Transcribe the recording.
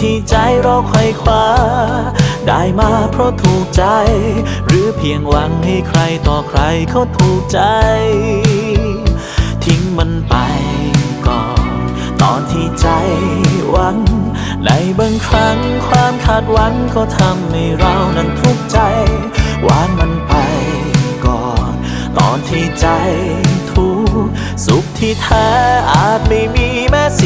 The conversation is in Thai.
ที่ใจเราไขว่คว้า ได้มาเพราะถูกใจ หรือเพียงหวังให้ใครต่อใครเขาถูกใจ ทิ้งมันไปก่อน ตอนที่ใจหวัง ในบางครั้งความคาดหวังก็ทำให้เรานั้นทุกข์ใจวางมันไปก่อน ตอนที่ใจทุกข์สุขที่แท้อาจไม่มีแม้สิ